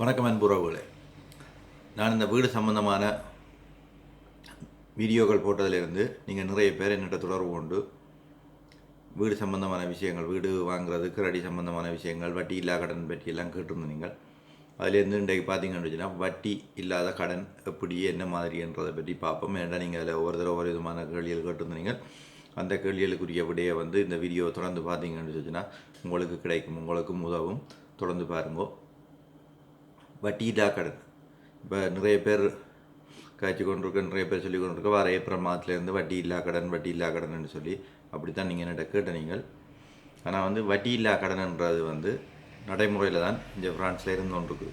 வணக்கம் அன்புறவுகளே நான் இந்த வீடு சம்பந்தமான வீடியோக்கள் போட்டதிலிருந்து நீங்கள் நிறைய பேர் என்னிட்ட தொடர்பு கொண்டு வீடு சம்பந்தமான விஷயங்கள் வீடு வாங்குறது கிரடி சம்பந்தமான விஷயங்கள் வட்டி இல்லாத கடன் பற்றி எல்லாம் கேட்டிருந்தீங்க அதுலேருந்து இன்றைக்கு பார்த்தீங்கன்னு வச்சுன்னா வட்டி இல்லாத கடன் எப்படி என்ன மாதிரின்றதை பற்றி பார்ப்போம். ஏன்னா நீங்கள் அதில் ஒவ்வொரு தடவை ஒரு விதமான கேள்விகள் கேட்டிருந்தீங்க அந்த கேள்விகளுக்குரிய விடையை வந்து இந்த வீடியோ தொடர்ந்து பார்த்தீங்கன்னு வச்சுன்னா உங்களுக்கு கிடைக்கும் உங்களுக்கும் உதவும். தொடர்ந்து பாருங்கோ. வட்டியில்லா கடன் இப்போ நிறைய பேர் காய்ச்சி கொண்டிருக்க நிறைய பேர் சொல்லி கொண்டிருக்க வர ஏப்ரல் மாதத்துலேருந்து வட்டி இல்லா கடன் வட்டி இல்லா கடன் சொல்லி அப்படித்தான் நீங்கள் என்னிட்ட கேட்ட நீங்கள் ஆனால் வந்து வட்டி இல்லா கடன்ன்றது வந்து நடைமுறையில் தான் இந்த ஃப்ரான்ஸில் இருந்து கொண்டிருக்கு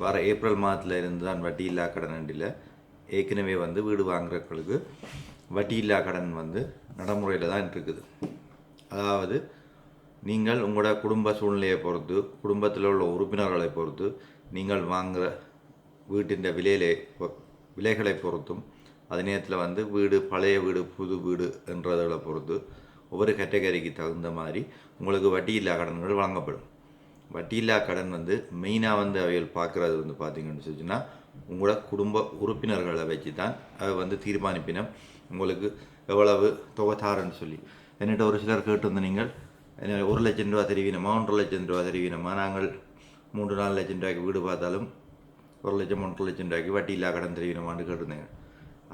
வர ஏப்ரல் மாதத்தில் இருந்து தான் வட்டி இல்லா கடன் இல்லை ஏற்கனவே வந்து வீடு வாங்குறவங்களுக்கு வட்டி இல்லா கடன் வந்து நடைமுறையில் தான் இருக்குது அதாவது நீங்கள் உங்களோட குடும்ப சூழ்நிலையை பொறுத்து குடும்பத்தில் உள்ள உறுப்பினர்களை பொறுத்து நீங்கள் வாங்குகிற வீட்டின் விலையிலே விலைகளை பொறுத்தும் அதே நேரத்தில் வந்து வீடு பழைய வீடு புது வீடு என்றதை பொறுத்து ஒவ்வொரு கேட்டகரிக்கு தகுந்த மாதிரி உங்களுக்கு வட்டியில்லா கடன்கள் வழங்கப்படும். வட்டியில்லா கடன் வந்து மெயினாக வந்து அவைகள் பார்க்குறது வந்து பார்த்தீங்கன்னு சொல்லிச்சுன்னா உங்களோட குடும்ப உறுப்பினர்களை வச்சு தான் அவை வந்து தீர்மானிப்பினம் உங்களுக்கு எவ்வளவு தொகை சொல்லி. என்னிட்ட ஒரு சிலர் கேட்டு வந்து நீங்கள் ஒரு லட்சம் ரூபா தெரிவினமா? ஒன்றரை லட்சம் ரூபா தெரிவினமா? நாங்கள் மூன்று நாலு லட்சம் ரூபாய்க்கு வீடு பார்த்தாலும் ஒரு லட்சம் ஒன்றரை லட்சம் ரூபாய்க்கு வட்டி இல்லா கடன் தெரிவிக்கணுமான்னு கேட்டிருந்தேங்க.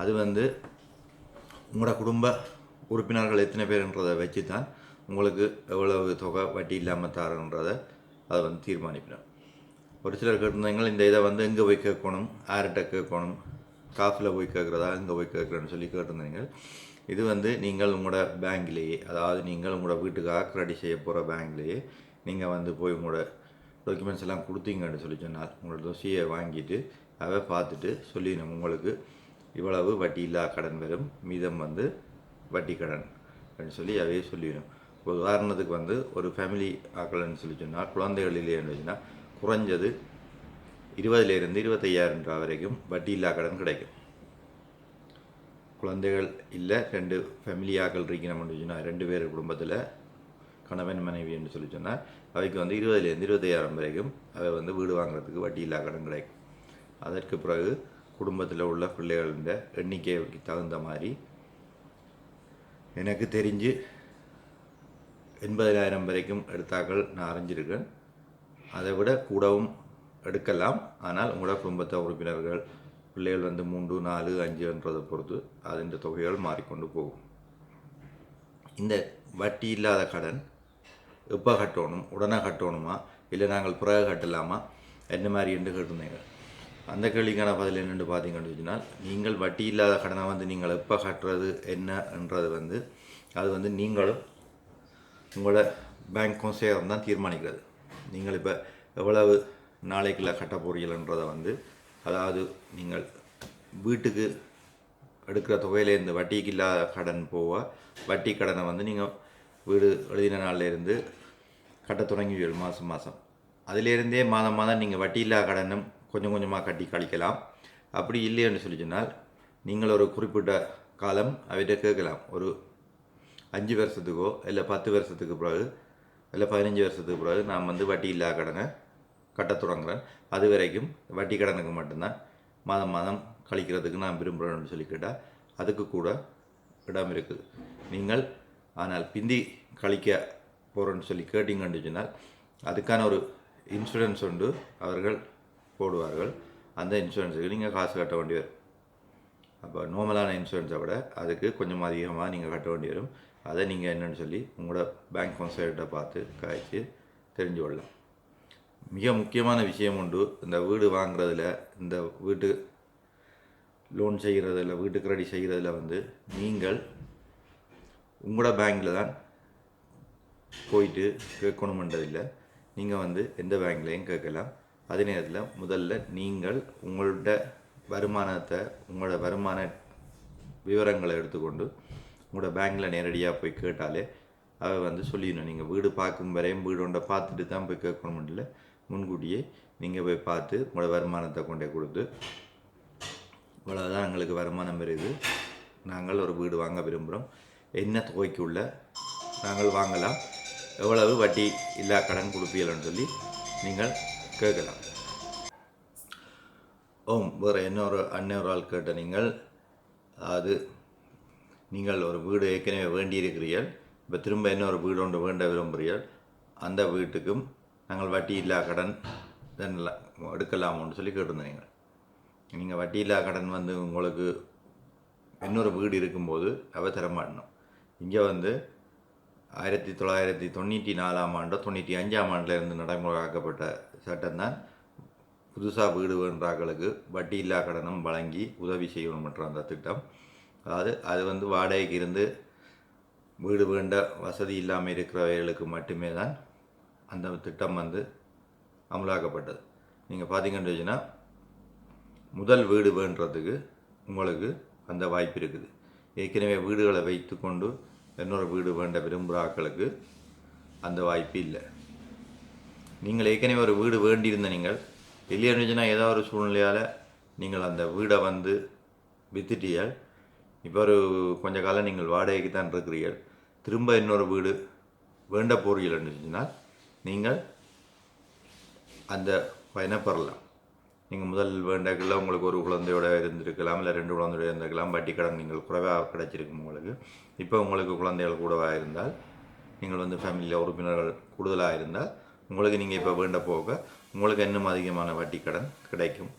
அது வந்து உங்களோட குடும்ப உறுப்பினர்கள் எத்தனை பேருன்றதை வச்சு தான் உங்களுக்கு எவ்வளவு தொகை வட்டி இல்லாமல் தாருன்றதை அதை வந்து தீர்மானிப்பினோம் ஒரு சிலர் கேட்டிருந்தாங்க இந்த இதை வந்து எங்கே போய் கேட்கணும்? யார்கிட்ட கேட்கணும்? காஃபில் போய் கேட்குறதா? எங்கே போய் கேட்குறேன்னு சொல்லி கேட்டிருந்தீங்க. இது வந்து நீங்கள் உங்களோட பேங்க்லேயே அதாவது நீங்கள் உங்களோட வீட்டுக்காக கிரெடிட் செய்ய போகிற பேங்க்லேயே நீங்கள் வந்து போய் உங்களோட டாக்குமெண்ட்ஸ் எல்லாம் கொடுத்தீங்கன்னு சொல்லி சொன்னால் உங்களோட தொசியை வாங்கிட்டு அதை பார்த்துட்டு சொல்லிடணும் உங்களுக்கு. இவ்வளவு வட்டி இல்லா கடன் வரும். மீதம் வந்து வட்டி கடன் அப்படின்னு சொல்லி அவையே சொல்லிடணும் இப்போ உதாரணத்துக்கு வந்து ஒரு ஃபேமிலி ஆக்கலன்னு சொல்லி சொன்னால் குழந்தைகள் இல்லைன்னு சொன்னால் குறைஞ்சது இருபதுலேருந்து இருபத்தையாயிரம் ரூபா வரைக்கும் வட்டி இல்லா கடன் கிடைக்கும். குழந்தைகள் இல்லை ரெண்டு ஃபேமிலி ஆக்கள் இருக்கணும்னு சொன்னால் ரெண்டு பேர் குடும்பத்தில் கணவன் மனைவின்னு சொல்லி சொன்னால் அவைக்கு வந்து இருபதுலேருந்து இருபத்தையாயிரம் வரைக்கும் அவை வந்து வீடு வாங்குறதுக்கு வட்டி இல்லா கடன் கிடைக்கும். அதற்கு பிறகு குடும்பத்தில் உள்ள பிள்ளைகளின் எண்ணிக்கைக்கு தகுந்த மாதிரி எனக்கு தெரிஞ்சு எண்பதாயிரம் வரைக்கும் எடுத்தாக்கள் நான் அறிஞ்சிருக்கேன். அதை விட கூடவும் எடுக்கலாம். ஆனால் உங்களோட குடும்பத்தை உறுப்பினர்கள் பிள்ளைகள் வந்து மூன்று நாலு அஞ்சுன்றதை பொறுத்து அதன் தொகைகள் மாறிக்கொண்டு போகும். இந்த வட்டி இல்லாத கடன் எப்போ கட்டணும் உடனே கட்டணுமா? இல்லை நாங்கள் பிறகு கட்டலாமா? என்ன மாதிரி என்று கேட்டிருந்தீங்க அந்த கேள்விக்கான பதில் என்னென்று பார்த்தீங்கன்னு சொன்னால் நீங்கள் வட்டி இல்லாத கடனை வந்து நீங்கள் எப்போ கட்டுறது என்னன்றது வந்து அது வந்து நீங்களும் உங்களோட பேங்க்கும் சேரம் தான் தீர்மானிக்கிறது. நீங்கள் இப்போ எவ்வளவு நாளைக்குள்ள கட்ட போறீங்கன்றதை வந்து அதாவது நீங்கள் வீட்டுக்கு எடுக்கிற தொகையிலேருந்து வட்டிக்கு இல்லாத கடன் போக வட்டி கடனை வந்து நீங்கள் வீடு எழுதின நாள்லேருந்து கட்ட தொடங்கிவிடும் மாதம் மாதம் அதிலேருந்தே மாதம் மாதம் நீங்கள் வட்டி இல்லாத கடனும் கொஞ்சம் கொஞ்சமாக கட்டி கழிக்கலாம். அப்படி இல்லைன்னு சொல்லி சொன்னால் நீங்கள் ஒரு குறிப்பிட்ட காலம் அவர்கிட்ட கேட்கலாம். ஒரு அஞ்சு வருஷத்துக்கோ இல்லை பத்து வருஷத்துக்கு பிறகு இல்லை பதினஞ்சு வருஷத்துக்கு பிறகு நான் வந்து வட்டி இல்லா கடனை கட்டத் தொடங்குறேன். அது வரைக்கும் வட்டி கடனுக்கு மட்டும்தான் மாதம் மாதம் கழிக்கிறதுக்கு நான் விரும்புகிறேன்னு சொல்லி கேட்டால் அதுக்கு கூட இடம் இருக்குது. நீங்கள் ஆனால் பிந்தி கழிக்க போகிறோன்னு சொல்லி கேட்டீங்கன்னு சொன்னால் அதுக்கான ஒரு இன்சூரன்ஸ் உண்டு. அவர்கள் போடுவார்கள். அந்த இன்சூரன்ஸுக்கு நீங்கள் காசு கட்ட வேண்டி வரும். அப்போ நார்மலான இன்சூரன்ஸை விட அதுக்கு கொஞ்சம் அதிகமாக நீங்கள் கட்ட வேண்டி வரும். அதை நீங்கள் என்னென்னு சொல்லி உங்களோட பேங்க் கவுன்சிலர்கிட்ட பார்த்து காய்ச்சி தெரிஞ்சு கொள்ளலாம். மிக முக்கியமான விஷயம் உண்டு இந்த வீடு வாங்குறதுல இந்த வீட்டு லோன் செய்கிறதில் வீட்டு கிரெடி செய்கிறதுல வந்து நீங்கள் உங்களோட பேங்க்கில் தான் போயிட்டு கேட்கணுமன்றதில்லை. நீங்கள் வந்து எந்த பேங்க்லேயும் கேட்கலாம். அதே நேரத்தில் முதல்ல நீங்கள் உங்களோட வருமானத்தை உங்களோட வருமான விவரங்களை எடுத்துக்கொண்டு உங்களோட பேங்க்கில் நேரடியாக போய் கேட்டாலே அதை வந்து சொல்லிடணும். நீங்கள் வீடு பார்க்கும் வரையும் வீடு ஒன்றை பார்த்துட்டு தான் போய் கேட்கணும் இல்லை முன்கூட்டியே நீங்கள் போய் பார்த்து உங்களோட வருமானத்தை கொண்டே கொடுத்து இவ்வளோதான் எங்களுக்கு வருமானம் வருது. நாங்கள் ஒரு வீடு வாங்க விரும்புகிறோம் என்ன தொகைக்குள்ள நாங்கள் வாங்கலாம்? எவ்வளவு வட்டி இல்லா கடன் கொடுப்பீங்கன்னு சொல்லி நீங்கள் கேட்கலாம். ஓம் வேறு இன்னொரு அன்னொரு ஆள் கேட்ட நீங்கள் அது நீங்கள் ஒரு வீடு ஏற்கனவே வேண்டியிருக்கிறீர்கள். இப்போ திரும்ப இன்னொரு வீடு ஒன்று வேண்ட விரும்புகிறீர்கள். அந்த வீட்டுக்கும் நாங்கள் வட்டி இல்லா கடன் இதெல்லாம் எடுக்கலாமோன்னு சொல்லி கேட்டிருந்தீங்க நீங்கள். வட்டி இல்லா கடன் வந்து உங்களுக்கு இன்னொரு வீடு இருக்கும்போது அவ தரமாட்டணும் இங்கே வந்து ஆயிரத்தி தொள்ளாயிரத்தி தொண்ணூற்றி நாலாம் ஆண்டோ தொண்ணூற்றி அஞ்சாம் ஆண்டில் இருந்து நடைமுறையாக்கப்பட்ட சட்டம் தான் புதுசாக வீடு வேண்டாக்களுக்கு வட்டி இல்லா கடனும் வழங்கி உதவி செய்யணும்ன்ற அந்த திட்டம். அதாவது அது வந்து வாடகைக்கு இருந்து வீடு வேண்ட வசதி இல்லாமல் இருக்கிறவர்களுக்கு மட்டுமே தான் அந்த திட்டம் வந்து அமலாக்கப்பட்டது. நீங்கள் பார்த்தீங்கன்னு வச்சுன்னா முதல் வீடு வேண்டுறதுக்கு உங்களுக்கு அந்த வாய்ப்பு இருக்குது. ஏற்கனவே வீடுகளை வைத்துக்கொண்டு இன்னொரு வீடு வேண்ட விரும்புகிறாக்களுக்கு அந்த வாய்ப்பு இல்லை. நீங்கள் ஏற்கனவே ஒரு வீடு வேண்டியிருந்த நீங்கள் வெளியே இருந்துச்சுன்னா ஏதோ ஒரு சூழ்நிலையால் நீங்கள் அந்த வீடை வந்து வித்துட்டீர்கள். இப்போ ஒரு கொஞ்ச காலம் நீங்கள் வாடகைக்கு தான் இருக்கிறீர்கள். திரும்ப இன்னொரு வீடு வேண்ட போறீங்கள்னு இருந்துச்சுன்னா நீங்கள் அந்த பயனை பெறலாம் நீங்கள் முதல் வேண்டக்குள்ள உங்களுக்கு ஒரு குழந்தையோட இருந்திருக்கலாம் இல்லை ரெண்டு குழந்தையோட இருந்திருக்கலாம். வட்டி கடன் நீங்கள் குறைவாக கிடைச்சிருக்கும் உங்களுக்கு. இப்போ உங்களுக்கு குழந்தைகள் கூடவாக இருந்தால் நீங்கள் வந்து ஃபேமிலியில் உறுப்பினர்கள் கூடுதலாக இருந்தால் உங்களுக்கு நீங்கள் இப்போ வேண்ட போக உங்களுக்கு இன்னும் அதிகமான வட்டி கடன் கிடைக்கும்.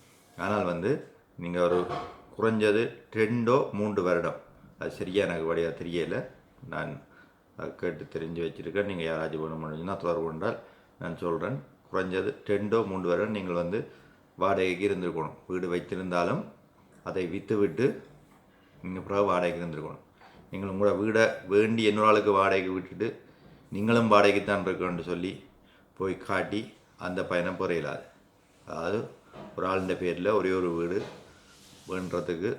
ஆனால் வந்து நீங்கள் ஒரு குறைஞ்சது ரெண்டோ மூன்று வருடம். அது சரியாக எனக்கு வழியாக தெரியலை. நான் கேட்டு தெரிஞ்சு வச்சுருக்கேன். நீங்கள் யாராச்சும் வேணும்னு தொடர்பு கொண்டால் நான் சொல்கிறேன். குறைஞ்சது ரெண்டோ மூன்று வருடம் நீங்கள் வந்து வாடகைக்கு இருந்திருக்கணும். வீடு வைத்திருந்தாலும் அதை விற்று விட்டு நீங்கள் பிறகு வாடகைக்கு இருந்திருக்கணும். நீங்கள் உங்களோட வீடை வேண்டி இன்னொரு ஆளுக்கு வாடகைக்கு விட்டுட்டு நீங்களும் வாடகைக்கு தான் இருக்கணும்னு சொல்லி போய் காட்டி அந்த பயணம் புறையிலாது அதாவது ஒரு ஆளுடைய பேரில் ஒரே ஒரு வீடு வேண்டுறதுக்கு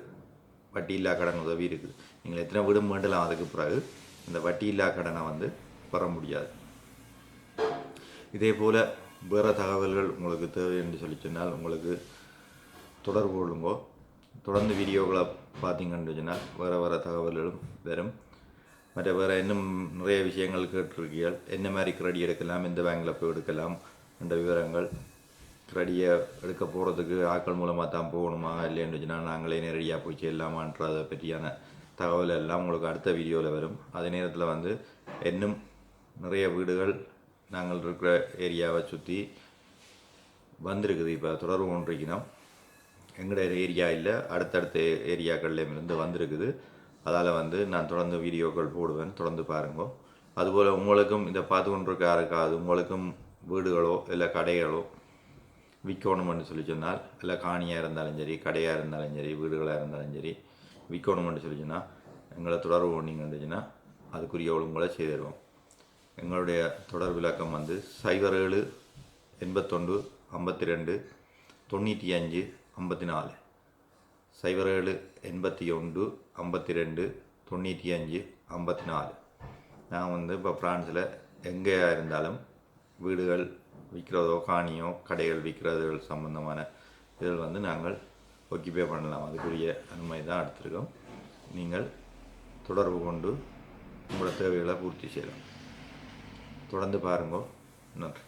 வட்டி இல்லா கடன் உதவி இருக்குது. நீங்கள் எத்தனை வீடும் வேண்டலாம் அதுக்கு பிறகு இந்த வட்டி இல்லா கடனை வந்து பெற முடியாது. இதே போல் வேறு தகவல்கள் உங்களுக்கு தேவை என்று சொல்லி சொன்னால் உங்களுக்கு தொடர்பு கொள்ளுங்கோ. தொடர்ந்து வீடியோக்களை பார்த்தீங்கன்னு சொன்னால் வேறு வேறு தகவல்களும் வரும். மற்ற வேறு இன்னும் நிறைய விஷயங்கள் கேட்டிருக்கீர்கள். என்ன மாதிரி கிரெடி எடுக்கலாம் எந்த பேங்கில் போய் எடுக்கலாம் என்ற விவரங்கள். கிரெடியை எடுக்க போகிறதுக்கு ஆக்கள் மூலமாக தான் போகணுமா இல்லைன்னு சொன்னால் நாங்களே நேரடியாக போய் செல்லாமான்றதை பற்றியான தகவல் எல்லாம் உங்களுக்கு அடுத்த வீடியோவில் வரும். அதே நேரத்தில் வந்து இன்னும் நிறைய வீடுகள் நாங்கள் இருக்கிற ஏரியாவை சுற்றி வந்திருக்குது. இப்போ தொடர்பு கொண்டிருக்கிறோம் எங்களோட ஏரியா இல்லை அடுத்தடுத்த ஏரியாக்கள்லேயும் இருந்து வந்திருக்குது. அதால் வந்து நான் தொடர்ந்து வீடியோக்கள் போடுவேன். தொடர்ந்து பாருங்க. அதுபோல் உங்களுக்கும் இதை பார்த்து கொண்டிருக்க யாருக்காவது உங்களுக்கும் வீடுகளோ இல்லை கடைகளோ விற்கணும்னு சொல்லி சொன்னால் இல்லை காணியாக இருந்தாலும் சரி கடையாக இருந்தாலும் சரி வீடுகளாக இருந்தாலும் சரி விற்கணும்னு சொல்லி சொன்னால் எங்களை தொடர்பு கொண்டீங்கன்னு அதுக்குரிய ஒழுங்குகளை செய்திருவோம் எங்களுடைய தொடர் விளக்கம் வந்து சைபர் ஏழு எண்பத்தொன்று ஐம்பத்தி ரெண்டு தொண்ணூற்றி அஞ்சு ஐம்பத்தி நாலு சைபர் ஏழு எண்பத்தி ஒன்று ஐம்பத்தி ரெண்டு தொண்ணூற்றி அஞ்சு ஐம்பத்தி நாலு நான் வந்து இப்போ ஃப்ரான்ஸில் எங்கேயா இருந்தாலும் வீடுகள் விற்கிறதோ காணியோ கடைகள் விற்கிறதுகள் சம்பந்தமான இதில் வந்து நாங்கள் ஒக்கிபே பண்ணலாம். அதுக்குரிய அனுமதி தான் எடுத்திருக்கோம். நீங்கள் தொடர்பு கொண்டு உங்களோட தேவைகளை பூர்த்தி செய்யலாம். தொடர்ந்து பாருங்க. நன்றி.